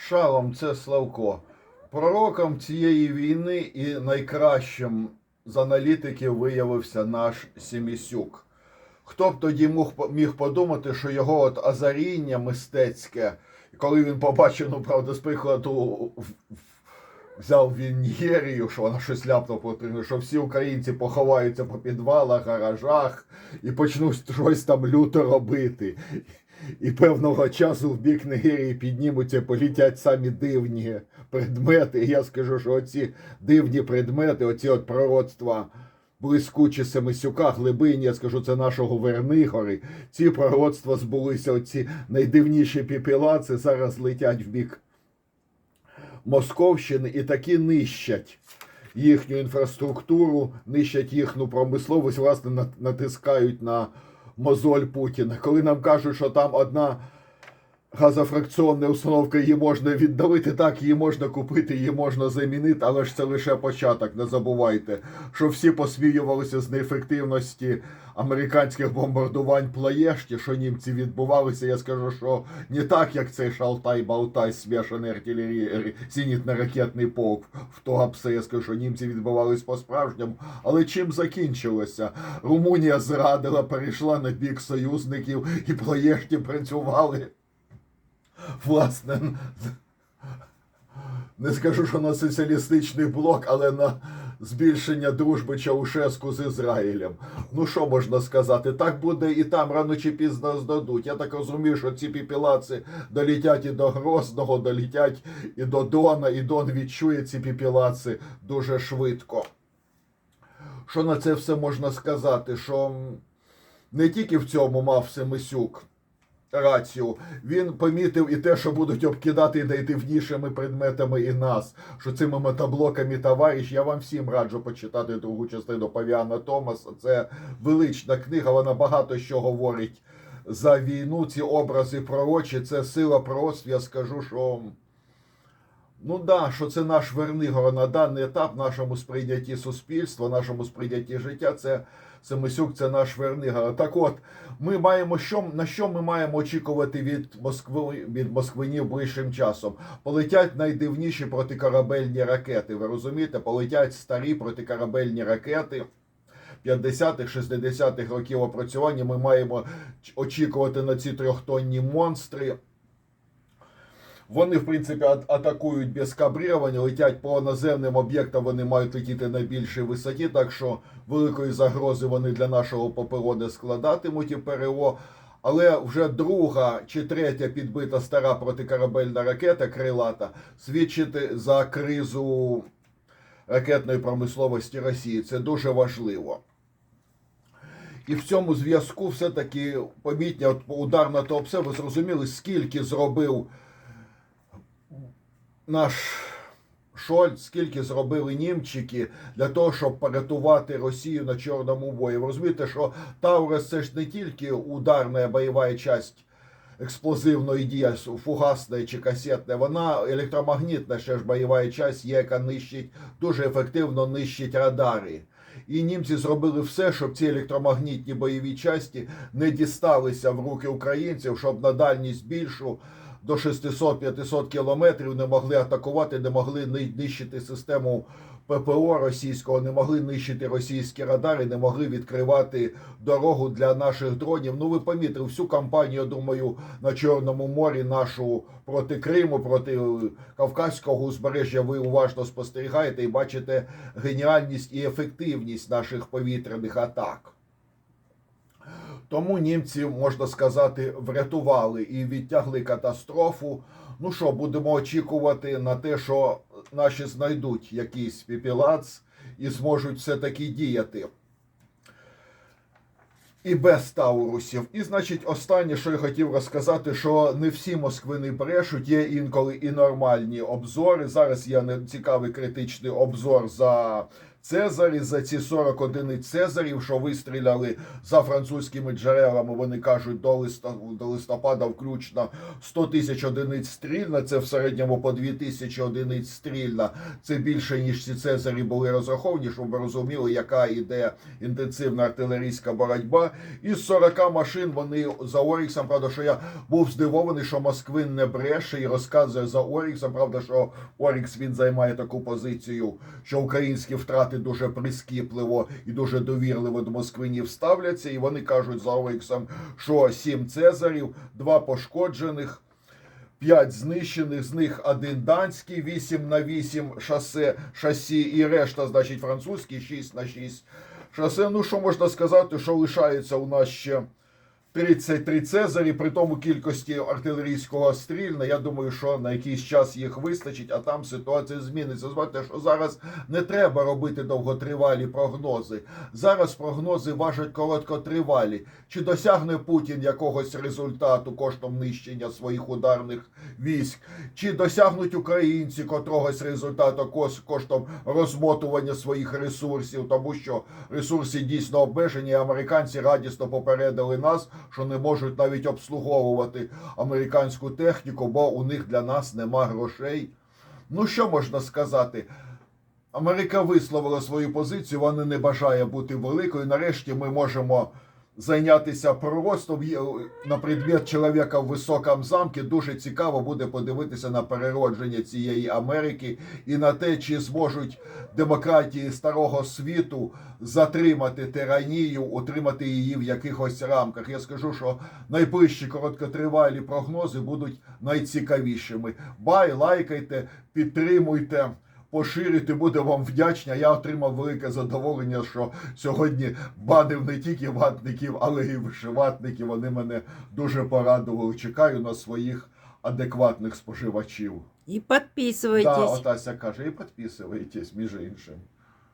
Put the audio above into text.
Шалом це Славко. Пророком цієї війни і найкращим з аналітиків виявився наш Сімісюк. Хто б тоді міг подумати, що його от озаріння мистецьке, коли він побачив, ну правда, з прикладу взяв він Нігерію, що вона щось ляпнула проти, що всі українці поховаються по підвалах, гаражах і почнуть щось там люто робити. І певного часу в бік Нігерії піднімуться, політять самі дивні предмети. І я скажу, що оці дивні предмети, оці от пророцтва блискучі Семисюка, Глибині, я скажу, це нашого Вернигори. Ці пророцтва збулися, оці найдивніші піпілаци зараз летять в бік Московщини і таки нищать їхню інфраструктуру, нищать їхню промисловість, власне, натискають на мозоль Путіна. Коли нам кажуть, що там одна газофракціонна установка, її можна віддалити, так, її можна купити, її можна замінити, але ж це лише початок. Не забувайте, що всі посміювалися з неефективності американських бомбардувань Плаєшті, що німці відбувалися. Я скажу, що не так, як цей шалтай-балтай смішаний артилерії, зенітно-ракетний полк в Туапсе. Я скажу, що німці відбувались по-справжньому. Але чим закінчилося? Румунія зрадила, перейшла на бік союзників і Плаєшті працювали. Власне, не скажу, що на соціалістичний блок, але на збільшення дружби Чаушеску з Ізраїлем. Ну що можна сказати? Так буде і там рано чи пізно здадуть. Я так розумію, що ці піпілаці долітять і до Грозного, долітять і до Дона, і Дон відчує ці піпілаці дуже швидко. Що на це все можна сказати? Що не тільки в цьому мав Семисюк рацію, він помітив і те, що будуть обкидати найдивнішими предметами і нас, що цими метаблоками товариш. Я вам всім раджу почитати другу частину Павіана Томаса. Це велична книга, вона багато що говорить за війну. Ці образи пророчі, це сила пророцтв. Я скажу, що. Ну да, що це наш Вернигор на даний етап нашому сприйнятті суспільства, нашому сприйнятті життя. Це Семисюк, це наш Вернигор. Так от, ми маємо що на що ми маємо очікувати від Москви від Москвинів ближчим часом? Полетять найдивніші протикорабельні ракети. Ви розумієте? Полетять старі протикорабельні ракети. 50-х, 60-х років опрацювання ми маємо очікувати на ці трьохтонні монстри. Вони, в принципі, атакують без кабрірування, летять по наземним об'єктам, вони мають летіти на більшій висоті, так що великої загрози вони для нашого ППО не складатимуть і ПРО. Але вже друга чи третя підбита стара протикорабельна ракета крилата свідчить за кризу ракетної промисловості Росії. Це дуже важливо. І в цьому зв'язку все-таки помітня от удар на Туапсе, ви зрозуміли, скільки зробив наш Шольц, скільки зробили німчики для того, щоб порятувати Росію на Чорному бої. Ви розумієте, що Таурес це ж не тільки ударна бойова часть експлозивної дії, фугасна чи касетна, вона електромагнітна ще ж бойова часть є, яка нищить, дуже ефективно нищить радари. І німці зробили все, щоб ці електромагнітні бойові часті не дісталися в руки українців, щоб на дальність більшу до 600-500 кілометрів не могли атакувати, не могли ни- нищити систему ППО російського, не могли нищити російські радари, не могли відкривати дорогу для наших дронів. Ну ви помітили всю кампанію, думаю, на Чорному морі нашу проти Криму, проти Кавказького узбережжя. Ви уважно спостерігаєте і бачите геніальність і ефективність наших повітряних атак. Тому німці, можна сказати, врятували і відтягли катастрофу. Ну що, будемо очікувати на те, що наші знайдуть якийсь піпілац і зможуть все-таки діяти. І без Таурусів. І, значить, останнє, що я хотів розказати, що не всі москвини брешуть, є інколи і нормальні обзори. Зараз є не- цікавий критичний обзор за Цезарі за ці 40 одиниць Цезарів, що вистріляли за французькими джерелами. Вони кажуть до листа- до листопада, включно 100 тисяч одиниць стрільна. Це в середньому по 2 тисячі одиниць стрільна. Це більше ніж ці Цезарі були розраховані, щоб ви розуміли, яка іде інтенсивна артилерійська боротьба. Із 40 машин вони за Оріксом. Правда, що я був здивований, що Москвин не бреше і розказує за Оріксом. Правда, що Орікс він займає таку позицію, що українські втрати дуже прискіпливо і дуже довірливо до москвинів ставляться. І вони кажуть за Оріксом, що 7 цезарів, 2 пошкоджених. 5 знищених, з них один данський, 8 на 8 шосе, шасі і решта, значить, французький, 6 на 6 шосе. Ну, що можна сказати, що лишається у нас ще 33 Цезарі, при тому кількості артилерійського стрільна. Я думаю, що на якийсь час їх вистачить, а там ситуація зміниться. Звати, що зараз не треба робити довготривалі прогнози. Зараз прогнози важать короткотривалі. Чи досягне Путін якогось результату коштом нищення своїх ударних військ, чи досягнуть українці котрогось результату коштом розмотування своїх ресурсів, тому що ресурси дійсно обмежені. Американці радісно попередили нас, що не можуть навіть обслуговувати американську техніку, бо у них для нас нема грошей. Ну що можна сказати? Америка висловила свою позицію, вона не бажає бути великою. Нарешті ми можемо зайнятися проростом на предмет чоловіка в високому замку. Дуже цікаво буде подивитися на переродження цієї Америки і на те, чи зможуть демократії старого світу затримати тиранію, утримати її в якихось рамках. Я скажу, що найближчі короткотривалі прогнози будуть найцікавішими. Бай, лайкайте, підтримуйте. Поширити буде вам вдячна. Я отримав велике задоволення, що сьогодні банив не тільки ватників, але й вишиватників. Вони мене дуже порадували. Чекаю на своїх адекватних споживачів. И Да, подписывайтесь. Отася каже, і підписуйтесь, між іншим.